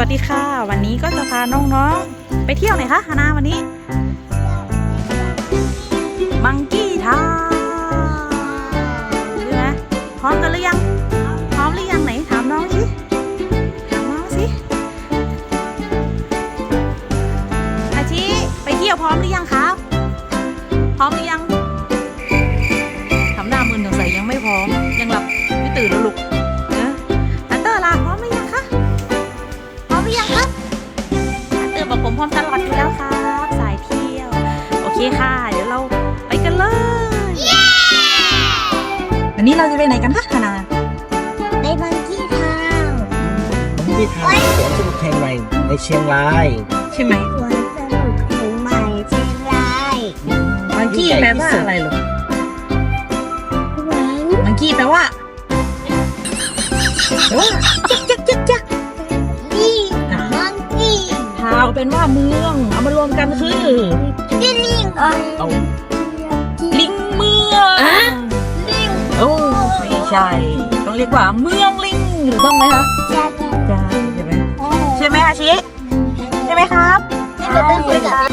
วัสดีค่ะ วันนี้ก็จะพาน้องๆไปเที่ยวไหนคะฮานาวันนี้ มังกี้ทาใช่ไหมพร้อมกันหรือยัง พร้อมหรือยังไหนถามน้องสิถามน้องสิอาชิไปเที่ยวพร้อมหรือยังครับ พร้อมหรือยัง ไปไหนกันคะคณาไปบังกี้ทาวน์ผมที่ทางสวนสนุกแห่งใหม่ในเชียงรายใช่ไหมสวนสนุกแห่งใหม่เชียงรายมังกี้แปลว่าอะไรลูกหวังมังกี้แปลว่าแปลว่าจักจักจักจักกี้บังกี้ทาวเป็นว่าเมือง เอามารวมกันคือลิงลิงเออเอา ใช่ ต้องเรียกว่าเมืองลิงถูกต้องไหมคะจะจะใช่ไหมใช่ไหมอาชิ ใช่ไหมครับ นี่เราต้องคุยกับ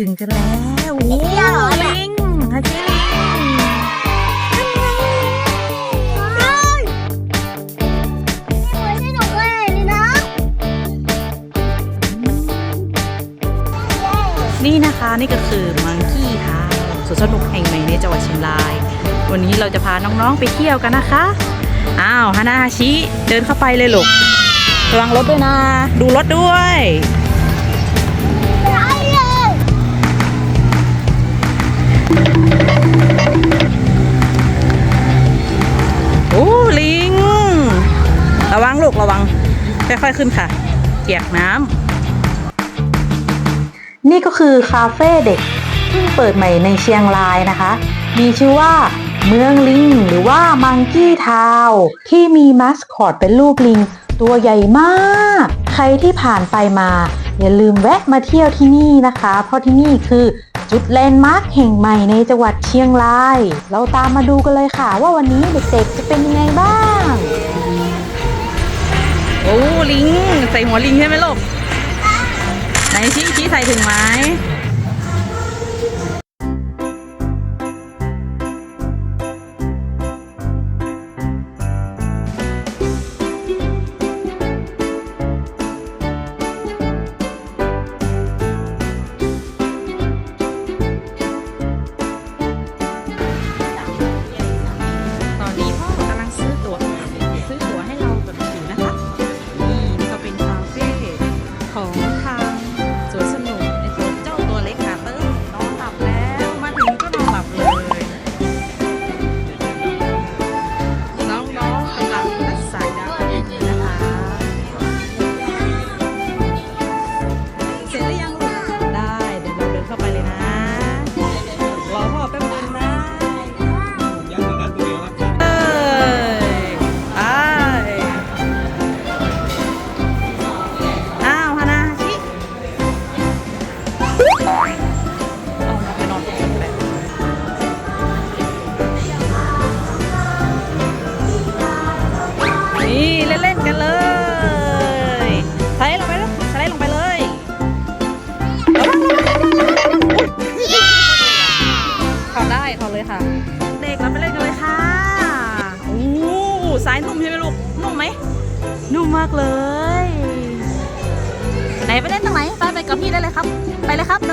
ถึงกันแล้วโอ้ลิงอาชิลิงนี่นะคะ นี่ก็คือมังกี้ทาวสวนสนุกแห่งใหม่ในจังหวัดเชียงราย วันนี้เราจะพาน้องๆไปเที่ยวกันนะคะ อ้าวฮานาฮาชิ เดินเข้าไปเลยลูกระวังรถด้วยนะ ดูรถด้วย กระวังค่อยๆขึ้นค่ะเกียกน้ำนี่ก็คือคาเฟ่เด็กเพิ่งเปิดใหม่ในเชียงรายนะคะ มีชื่อว่าเมืองลิงหรือว่ามังกี้ทาวที่มีมัสคอตเป็นรูปลิง ตัวใหญ่มาก ใครที่ผ่านไปมา อย่าลืมแวะมาเที่ยวที่นี่นะคะ เพราะที่นี่คือจุดแลนด์มาร์คแห่งใหม่ในจังหวัดเชียงราย เราตามมาดูกันเลยค่ะ ว่าวันนี้เด็กๆจะเป็นยังไงบ้าง ลิง ใส่หัวลิงใช่ไหมลูกไหนชี้ชี้ใส่ถึงไหม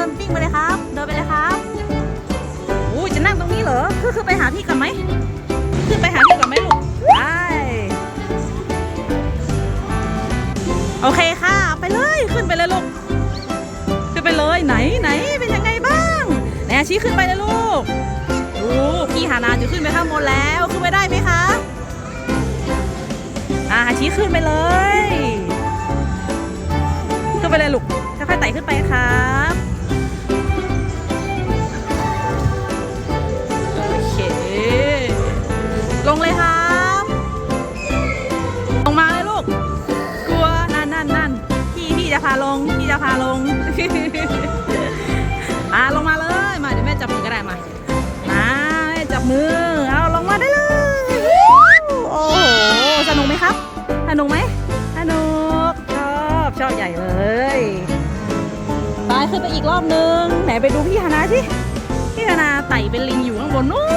นปิ้งไปเลยครับ เดินไปเลยครับอู้จะนั่งตรงนี้เหรอคือคือไปหาพี่ก่อนไหมคือไปหาพี่ก่อนไหมลูกไปโอเคค่ะ ไปเลยขึ้นไปเลยลูกขึ้นไปเลยไหนไหนเป็นยังไงบ้างไหนชี้ขึ้นไปเลยลูกโอ้พี่ฮานาจะขึ้นไปข้างบนแล้วขึ้นไปได้ไหมคะอ่าชี้ขึ้นไปเลย ขึ้นไปเลยลูกค่อยๆไต่ขึ้นไปครับ อีกรอบนึง ไหนไปดูพี่ฮานาสิพี่ฮานาไต่เป็นลิงอยู่ข้างบนนู้น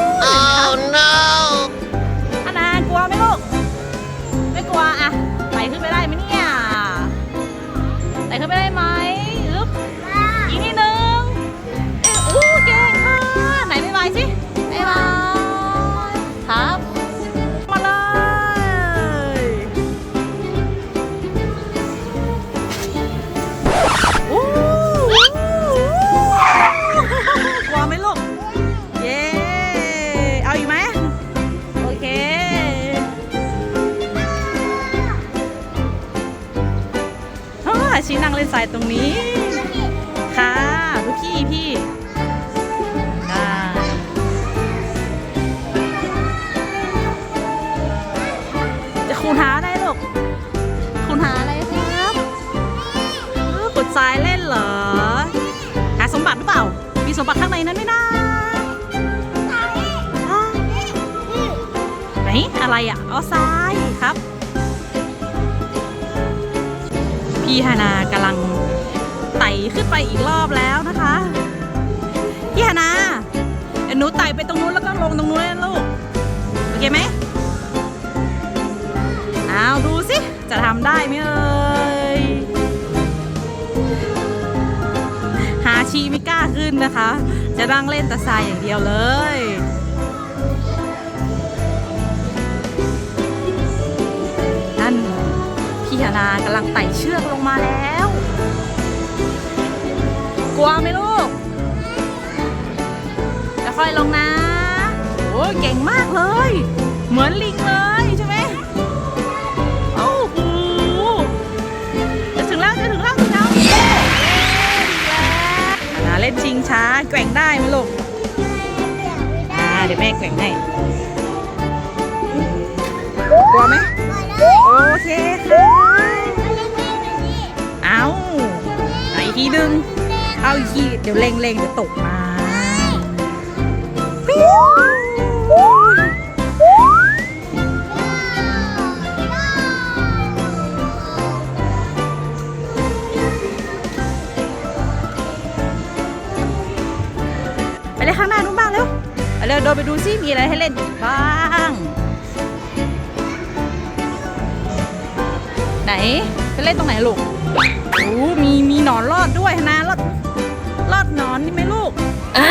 ชี้นั่งเล่นทรายตรงนี้ ค่ะดูพี่พี่อ่าจะคูณหาอะไรลูกคูณหาอะไรครับเออขุดทรายเล่นเหรอ หาสมบัติหรือเปล่า มีสมบัติข้างในนั้นไหมนะอ่าไหนอะไรอะอ๋อทรายครับ พี่ฮานากำลังไต่ขึ้นไปอีกรอบแล้วนะคะ พี่ฮานาหนูไต่ไปตรงนู้นแล้วก็ลงตรงนู้นนะลูก โอเคไหมเอาดูสิ จะทำได้ไหมเอ่ยหาชีไม่กล้าขึ้นนะคะ จะนั่งเล่นแต่ทรายอย่างเดียวเลย พี่ฮานากำลังไต่เชือกลงมาแล้ว กลัวไหมลูกจะค่อยลงนะ โอ้ยเก่งมากเลย เหมือนลิงเลยใช่ไหมโอ้โหจะถึงแล้วจะถึงแล้วถึงแล้วเล้วฮานาเล่นชิงช้าแกว่งได้ไหมลูกอ่าเดี๋ยวแม่แกว่งให้กลัวไหมโอเคค่ะ อีกทีดึง เอาอีกทีเดี๋ยวเลงเล็งเดี๋ยวตกมาไปเลยข้างหน้านู้นบ้างเร็วไปเร็วเดินไปดูซิมีอะไรให้เล่นบ้างไหนจะเล่นตรงไหนลูก โอ้มีมีหนอนรอดด้วยนะรอดรอดหนอนนี่ไหมลูกอะ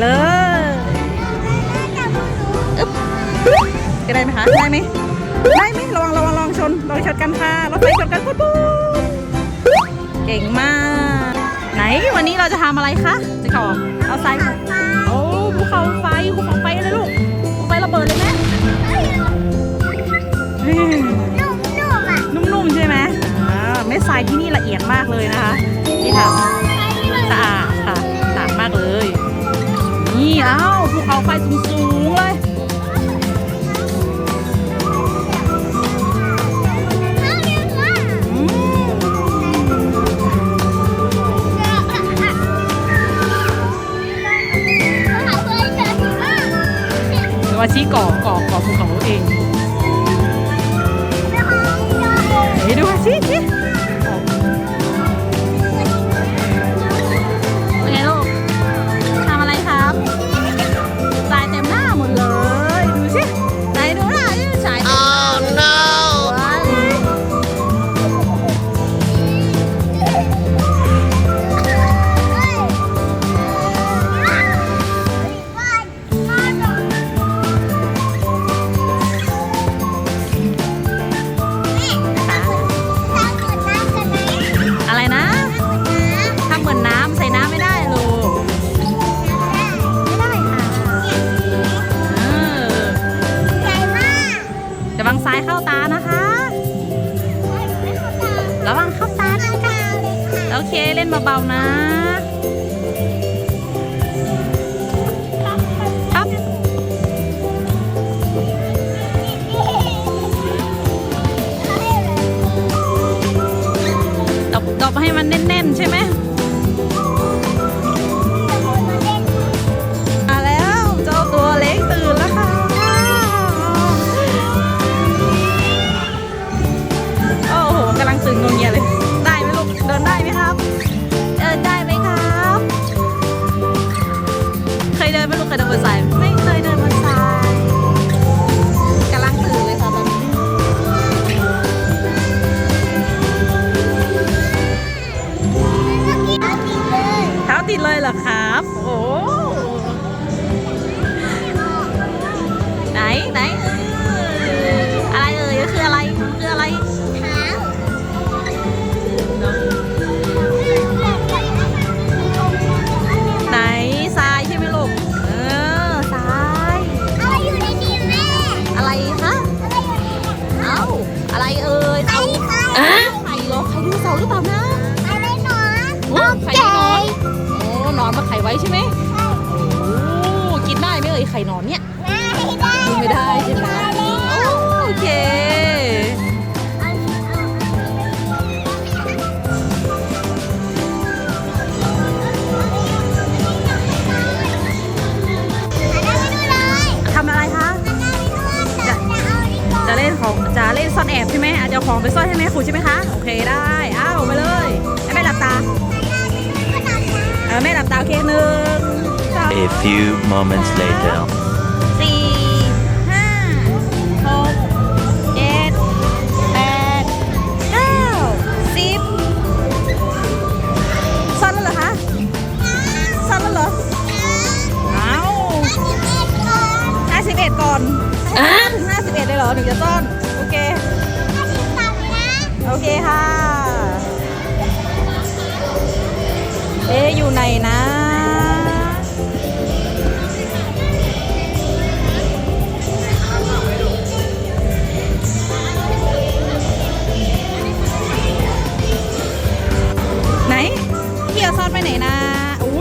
เลยจะได้ไหมคะ ได้ไหมได้ไหมระวังระวังลองชนลองชนกันค่ะรถไฟชนกันปุ๊บเก่งมาก ไหนวันนี้เราจะทำอะไรคะจะขอเอาไซโอ้ภูเขาไฟภูเขาไฟเลยลูกภูไฟระเบิดเลยไหมนุ่มๆใช่ไหมอ่าเม็ดทรายที่นี่ละเอียดมากเลยนะคะนี่ค่ะ ไฟสูงสูงเลย หรือว่าชี้ก่อก่อก่อภูเขาเอง เฮ้ยดูว่าชี้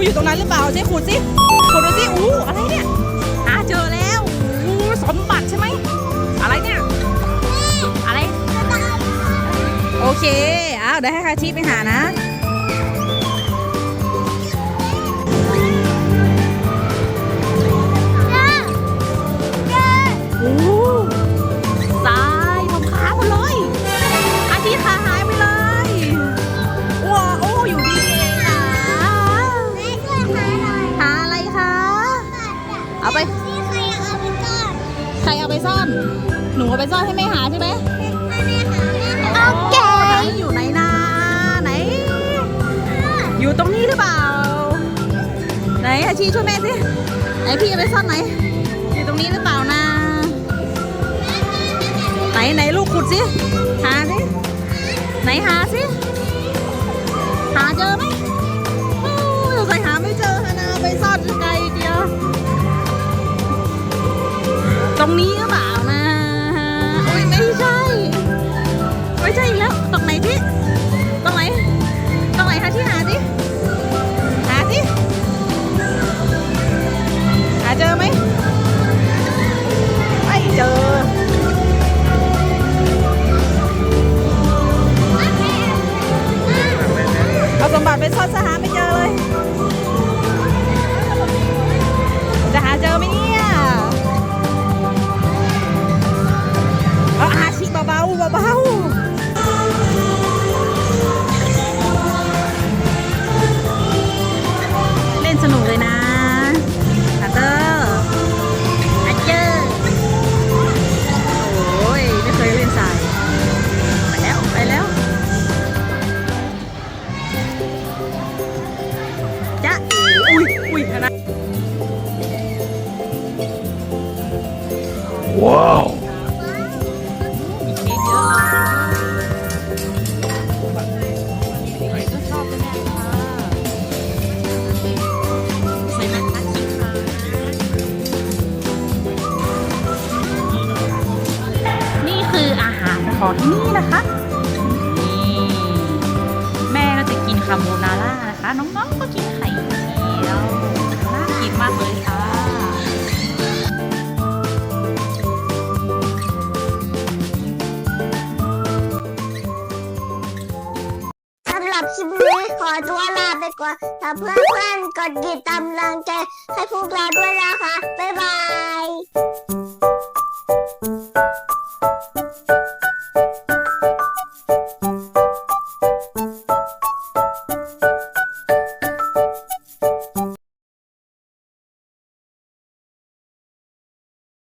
อยู่ตรงนั้นหรือเปล่าเจ๊ขุดสิขุดดูสิอู้อะไรเนี่ยหาเจอแล้วอู้สมบัติใช่ไหมอะไรเนี่ยอะไรโอเคเอาเดี๋ยวให้คาชีไปหานะ ไปซ่อนให้แม่หาใช่ไหมโอเคอยู่ไหนนะไหน อยู่ตรงนี้หรือเปล่า ไหนอาชีช่วยแม่สิไหนพี่จะไปซ่อนไหน อยู่ตรงนี้หรือเปล่านะไหนไหนลูกขุดสิหาสิไหนหาสิหาเจอไหมสงสัยหาไม่เจอฮานาไปซ่อนไกลเดียว ตรงนี้ Wow! กดติดตามรังแกให้พวกเราด้วยนะคะ บ๊าย